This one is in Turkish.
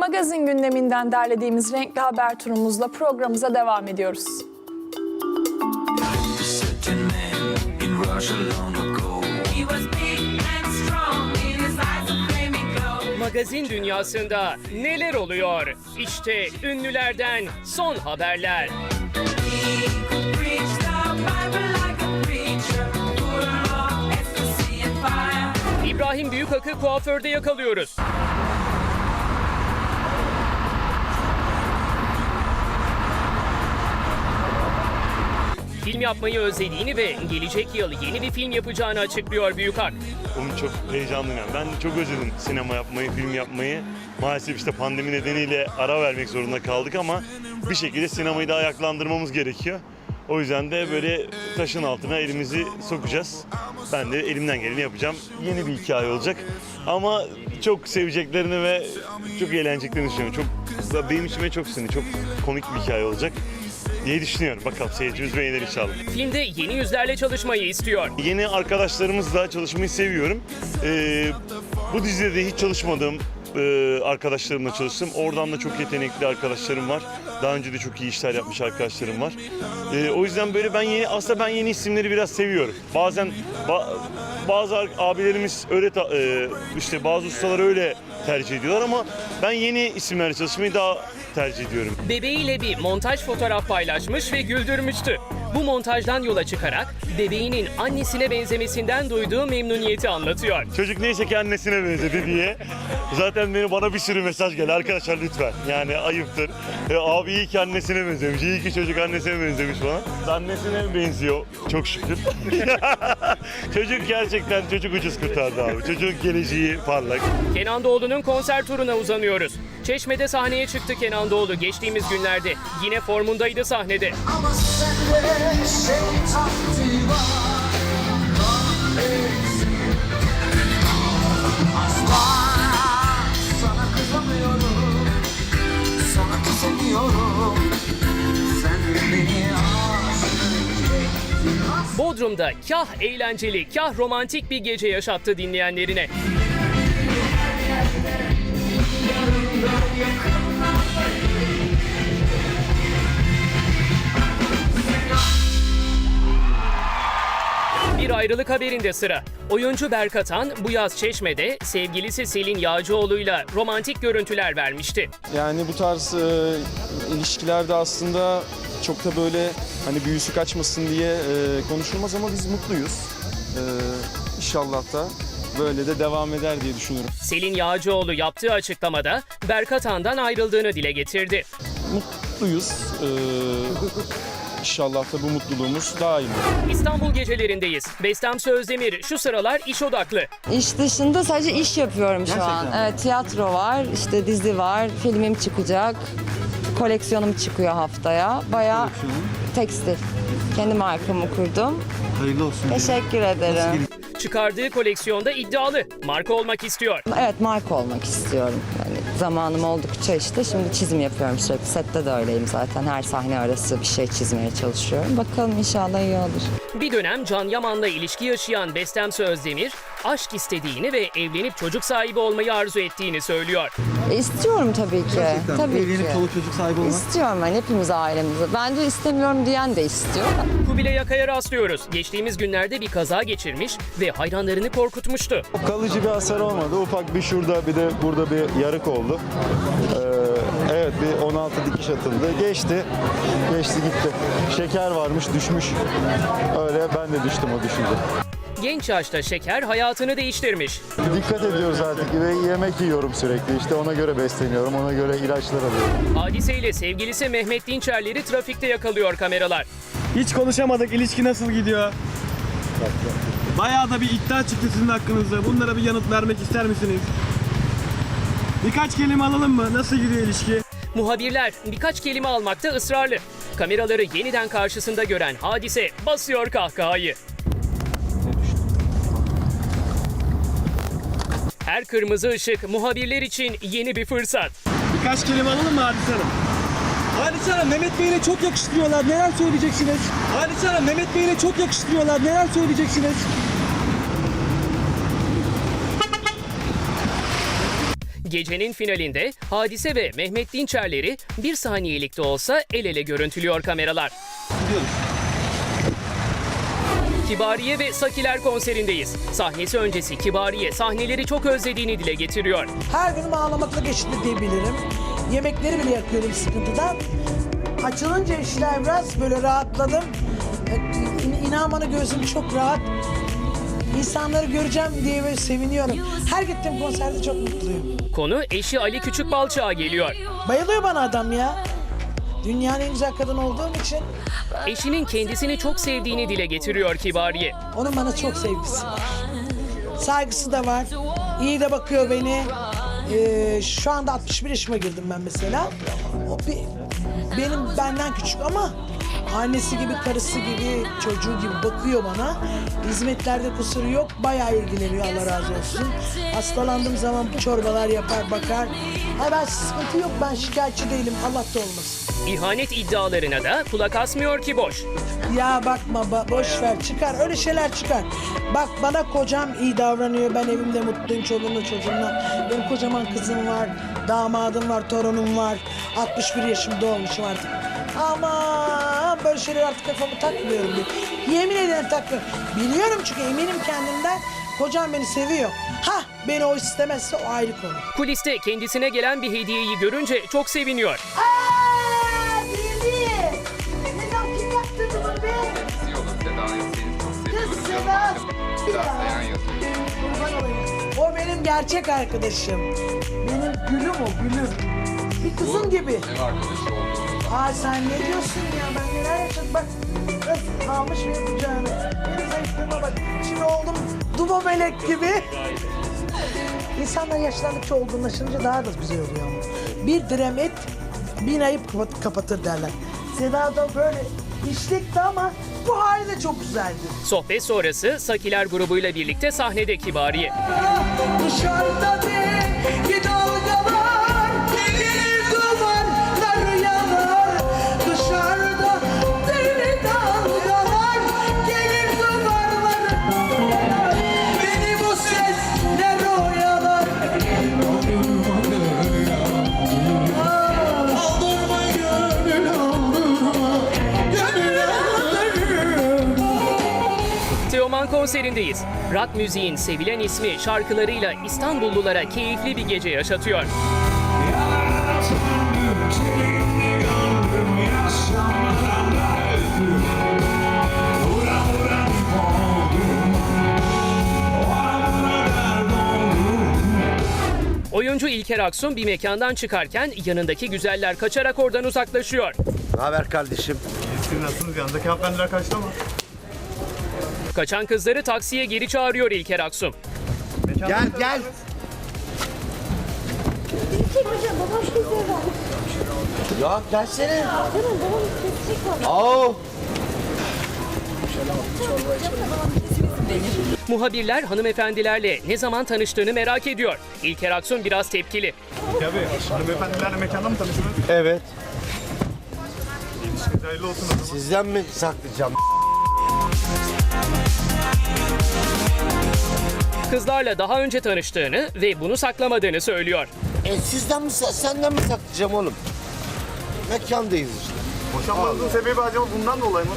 Magazin gündeminden derlediğimiz renkli haber turumuzla programımıza devam ediyoruz. Magazin dünyasında neler oluyor? İşte ünlülerden son haberler. İbrahim Büyükak'ı kuaförde yakalıyoruz. Film yapmayı özlediğini ve gelecek yıl yeni bir film yapacağını açıklıyor Büyükak. Onun çok heyecanlıyım. Ben çok özledim sinema yapmayı, film yapmayı. Maalesef işte pandemi nedeniyle ara vermek zorunda kaldık ama bir şekilde sinemayı da ayaklandırmamız gerekiyor. O yüzden de böyle taşın altına elimizi sokacağız. Ben de elimden geleni yapacağım. Yeni bir hikaye olacak. Ama çok seveceklerini ve çok eğleneceklerini düşünüyorum. Çok benim içime çok sinir, çok komik bir hikaye olacak diye düşünüyorum. Bakalım seyircimiz beğenir inşallah. Filmde yeni yüzlerle çalışmayı istiyor. Yeni arkadaşlarımızla çalışmayı seviyorum. Ee, bu dizide de hiç çalışmadığım e, arkadaşlarımla çalıştım. Oradan da çok yetenekli arkadaşlarım var. Daha önce de çok iyi işler yapmış arkadaşlarım var. Ee, o yüzden böyle ben yeni aslında ben yeni isimleri biraz seviyorum. Bazen ba- bazı abilerimiz öyle ta- e, işte bazı ustalar öyle tercih ediyorlar ama ben yeni isimlerle çalışmayı daha tercih ediyorum. Bebeğiyle bir montaj fotoğraf paylaşmış ve güldürmüştü. Bu montajdan yola çıkarak bebeğinin annesine benzemesinden duyduğu memnuniyeti anlatıyor. Çocuk neyse ki annesine benzedi diye. Zaten beni bana bir sürü mesaj geldi. Arkadaşlar lütfen. Yani ayıptır. E, abi iyi ki annesine benzemiş. İyi ki çocuk annesine benzemiş falan. Annesine benziyor. Çok şükür. çocuk gerçekten çocuk ucuz kurtardı abi. Çocuk geleceği parlak. Kenan Doğulu'nun konser turuna uzanıyoruz. Çeşme'de sahneye çıktı Kenan Doğulu geçtiğimiz günlerde. Yine formundaydı sahnede. Ama Sen Bodrum'da kah eğlenceli, kah romantik bir gece yaşattı dinleyenlerine. Ayrılık haberinde sıra. Oyuncu Berk Atan bu yaz Çeşme'de sevgilisi Selin Yağcıoğlu'yla romantik görüntüler vermişti. Yani bu tarz e, ilişkilerde aslında çok da böyle hani büyüsü kaçmasın diye e, konuşulmaz ama biz mutluyuz. E, inşallah da böyle de devam eder diye düşünüyorum. Selin Yağcıoğlu yaptığı açıklamada Berk Atan'dan ayrıldığını dile getirdi. Mutluyuz. E, inşallah da bu mutluluğumuz daim olur. İstanbul gecelerindeyiz. Bestem Sözdemir şu sıralar iş odaklı. İş dışında sadece iş yapıyorum şu an. Evet, tiyatro var, işte dizi var, filmim çıkacak, koleksiyonum çıkıyor haftaya. Bayağı tekstil. Kendi markamı kurdum. Hayırlı olsun. Teşekkür ederim. Çıkardığı koleksiyonda iddialı. Marka olmak istiyor. Evet, marka olmak istiyorum. Zamanım oldukça işte şimdi çizim yapıyorum sürekli. Sette de öyleyim zaten. Her sahne arası bir şey çizmeye çalışıyorum. Bakalım inşallah iyi olur. Bir dönem Can Yaman'la ilişki yaşayan Bestem Sözdemir, aşk istediğini ve evlenip çocuk sahibi olmayı arzu ettiğini söylüyor. E, istiyorum tabii ki. Gerçekten Tabii evlenip ki. çoluk çocuk sahibi olmak. İstiyorum ben hepimiz ailemize. Bence istemiyorum diyen de istiyor. Kubilay Akay'a rastlıyoruz. Geçtiğimiz günlerde bir kaza geçirmiş ve hayranlarını korkutmuştu. Kalıcı bir hasar olmadı. Ufak bir şurada bir de burada bir yarık oldu. Ee, evet bir 16 dikiş atıldı. Geçti. Geçti gitti. Şeker varmış düşmüş. Öyle ben de düştüm o düşünce. Genç yaşta şeker hayatını değiştirmiş. Dikkat ediyoruz artık ve yemek yiyorum sürekli. İşte ona göre besleniyorum, ona göre ilaçlar alıyorum. Hadiseyle sevgilisi Mehmet Dinçerleri trafikte yakalıyor kameralar. Hiç konuşamadık. İlişki nasıl gidiyor? Bayağı da bir iddia çıktı sizin hakkınızda. Bunlara bir yanıt vermek ister misiniz? Birkaç kelime alalım mı? Nasıl gidiyor ilişki? Muhabirler birkaç kelime almakta ısrarlı. Kameraları yeniden karşısında gören hadise basıyor kahkahayı. Her kırmızı ışık muhabirler için yeni bir fırsat. Birkaç kelime alalım mı Hadise Hanım? Hadise Hanım Mehmet Bey'le çok yakıştırıyorlar. Neler söyleyeceksiniz? Hadise Hanım Mehmet Bey'le çok yakıştırıyorlar. Neler söyleyeceksiniz? Gecenin finalinde Hadise ve Mehmet Dinçerleri bir saniyelik de olsa el ele görüntülüyor kameralar. Kibariye ve Sakiler konserindeyiz. Sahnesi öncesi Kibariye sahneleri çok özlediğini dile getiriyor. Her günüm ağlamakla geçti diyebilirim. Yemekleri bile yakıyorum sıkıntıdan. Açılınca işler biraz böyle rahatladım. E, İn, inan bana gözüm çok rahat. İnsanları göreceğim diye böyle seviniyorum. Her gittiğim konserde çok mutluyum. Konu eşi Ali Küçükbalçık'a geliyor. Bayılıyor bana adam ya. Dünyanın en güzel kadın olduğum için Eşinin kendisini çok sevdiğini dile getiriyor Kibariye. onun bana çok sevgisi var. Saygısı da var. İyi de bakıyor beni. Ee, şu anda 61 yaşıma girdim ben mesela. O bir, benim benden küçük ama annesi gibi, karısı gibi, çocuğu gibi bakıyor bana. Hizmetlerde kusuru yok. Bayağı ilgileniyor Allah razı olsun. Hastalandığım zaman çorbalar yapar, bakar. Ha ben sıkıntı yok. Ben şikayetçi değilim. Allah da olmasın. İhanet iddialarına da kulak asmıyor ki boş. Ya bakma ba- boş ver çıkar öyle şeyler çıkar. Bak bana kocam iyi davranıyor ben evimde mutluyum çoluğumla çocuğumla. Benim kocaman kızım var, damadım var, torunum var. 61 yaşımda olmuşum artık. Ama böyle şeyler artık kafamı takmıyorum. diye. Yemin ederim takmıyorum. Biliyorum çünkü eminim kendimden. Kocam beni seviyor. Ha beni o istemezse o ayrı konu. Kuliste kendisine gelen bir hediyeyi görünce çok seviniyor. Aa, Dili! Neden kim yaptırdı bunu be? Kız Sedat! Ya. Kurban olayım. O benim gerçek arkadaşım. Benim gülüm o, gülüm. Bir kızım gibi. Aa sen ne diyorsun ya? Ben neler yaşadım bak. Kız almış beni kucağına. Benim zayıflığıma bak. Şimdi oğlum duba melek gibi. İnsanlar yaşlandıkça olgunlaşınca daha da güzel oluyor ama. Bir direm et bin ayıp kapat- kapatır derler. Seda da böyle işlikti ama bu hali de çok güzeldi. Sohbet sonrası Sakiler grubuyla birlikte sahnede Kibariye. Dışarıda bir dalgalar konserindeyiz. Rock müziğin sevilen ismi şarkılarıyla İstanbullulara keyifli bir gece yaşatıyor. Oyuncu İlker Aksun bir mekandan çıkarken yanındaki güzeller kaçarak oradan uzaklaşıyor. Ne haber kardeşim? Siz nasılsınız? Yanındaki hanımefendiler kaçtı ama. Kaçan kızları taksiye geri çağırıyor İlker Aksun. Gel gel. Ya gelsene. Aa. Muhabirler hanımefendilerle ne zaman tanıştığını merak ediyor. İlker Aksun biraz tepkili. Tabii. Hanımefendilerle mekanda mı tanıştınız? Evet. Hayırlı olsun. Sizden mi saklayacağım? Kızlarla daha önce tanıştığını ve bunu saklamadığını söylüyor. E sizden mi senden mi saklayacağım oğlum? Mekandayız işte. Boşanmanızın sebebi acaba bundan dolayı mı?